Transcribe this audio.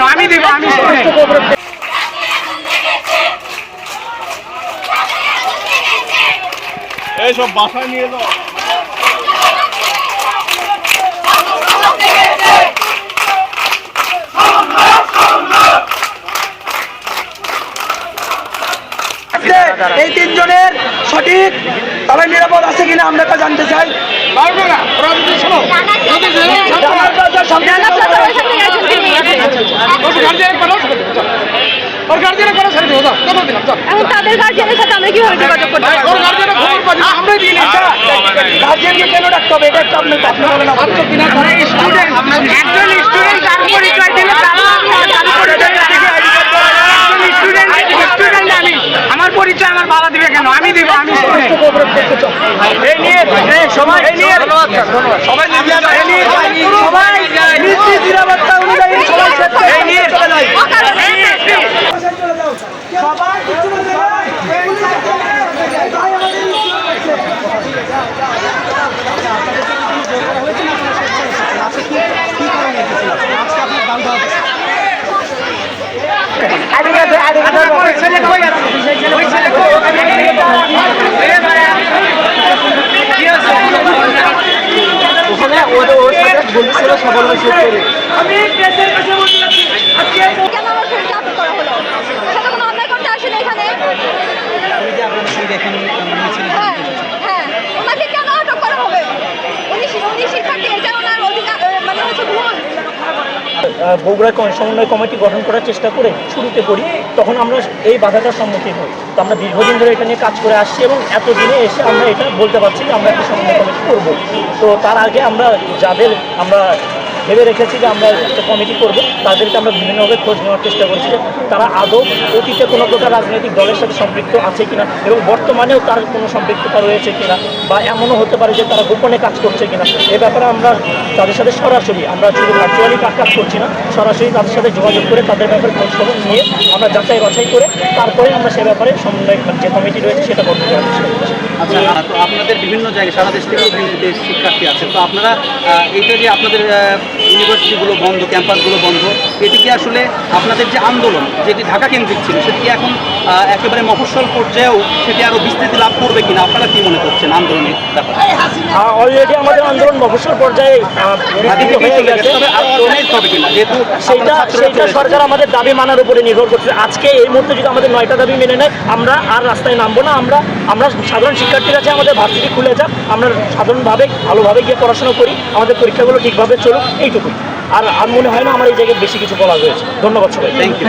কেন আমি দিব আমি এইসব বাসায় নিয়ে যাও। এই তিনজনের সঠিক তবে নিরাপদ আছে কিনা আমরা তা জানতে চাই। পারবে না ওরা যদি শোনো যদি রানা প্লাজার সামনে ওর গার্জিয়ান করো ওর গার্জিয়ান করো ছেড়ে দিও যাও কত দিলাম যাও এখন তাদের গার্জিয়ানের সাথে আমরা কীভাবে যোগাযোগ করতে পারব? ওর গার্জিয়ানের খবর পাবি আমরাই দিই না গার্জিয়ানকে কেন ডাকতে হবে? এটা একটু আপনি আপনি বলেন আমাকে। স্টুডেন্ট একজন স্টুডেন্ট তার পরিচয় দিলে তারা তার পরিচয় স্টুডেন্ট স্টুডেন্ট আমি আমার পরিচয় আমার বাবা দিবে কেন? আমি দিব আমি student। এই নিয়ে সবাই এই নিয়ে সবাই নিয়ে যাও এই নিয়ে সবাই নীতি নিরাপত্তা অনুযায়ী সবাই সেট করে এই নিয়ে চলে যায় অকারণে ছেলে কই আমি কেসের কাছে বলতে যাচ্ছি আজকে কেন আমার শরীরটা আটক করা হলো সেটা কোনো অন্যায় করতে আসেনি এখানে হ্যাঁ হ্যাঁ ওনাকে কেন আটক করা হবে? উনি উনি শিক্ষার্থী এটা ওনার অধিকার মানে হচ্ছে ভুল। বগুড়া সমন্বয় কমিটি গঠন করার চেষ্টা করে শুরুতে করি তখন আমরা এই বাধাটার সম্মুখীন হই। তো আমরা দীর্ঘদিন ধরে এটা নিয়ে কাজ করে আসছি এবং এতদিনে এসে আমরা এটা বলতে পারছি যে আমরা একটা সমন্বয় কমিটি করব। তো তার আগে আমরা যাদের আমরা ভেবে রেখেছি যে আমরা একটা কমিটি করব। তাদেরকে আমরা বিভিন্নভাবে খোঁজ নেওয়ার চেষ্টা করছি তারা আদৌ অতীতে কোনো প্রকার রাজনৈতিক দলের সাথে সম্পৃক্ত আছে কিনা এবং বর্তমানেও তার কোনো সম্পৃক্ততা রয়েছে কিনা বা এমনও হতে পারে যে তারা গোপনে কাজ করছে কিনা। এ ব্যাপারে আমরা তাদের সাথে সরাসরি আমরা শুধু ভার্চুয়ালি কাজ কাজ করছি না, সরাসরি তাদের সাথে যোগাযোগ করে তাদের ব্যাপারে খোঁজ খবর নিয়ে আমরা যাচাই বাছাই করে তারপরে আমরা সে ব্যাপারে সমন্বয় যে কমিটি রয়েছে সেটা করতে করছি। আচ্ছা আপনাদের বিভিন্ন জায়গায় সারা দেশ থেকে বিভিন্ন দেশ শিক্ষার্থী আছে। তো আপনারা এইটা যে আপনাদের ইউনিভার্সিটিগুলো বন্ধ, ক্যাম্পাসগুলো বন্ধ, এটি কি আসলে আপনাদের যে আন্দোলন, যেটি ঢাকা কেন্দ্রিক ছিল, সেটি এখন একেবারে মফস্বল পর্যায়েও সেটি আরও বিস্তৃতি লাভ করবে কিনা? আপনারা কি মনে করছেন আন্দোলনের ব্যাপারে? অলরেডি আমাদের আন্দোলন মফস্বল পর্যায়ে হয়ে গেছে। সেইটা চলে সরকার আমাদের দাবি মানার উপরে নির্ভর করছে। আজকে এই মুহূর্তে যদি আমাদের নয়টা দাবি মেনে নেয় আমরা আর রাস্তায় নামবো না। আমরা আমরা সাধারণ শিক্ষার্থীর কাছে আমাদের ভার্সিটি খুলে যাক। আমরা সাধারণভাবে ভালোভাবে গিয়ে পড়াশোনা করি। আমাদের পরীক্ষাগুলো ঠিকভাবে চলুক। এইটুকুই। আর আর মনে হয় না আমার এই জায়গায় বেশি কিছু বলা হয়েছে। ধন্যবাদ সবাই থ্যাংক ইউ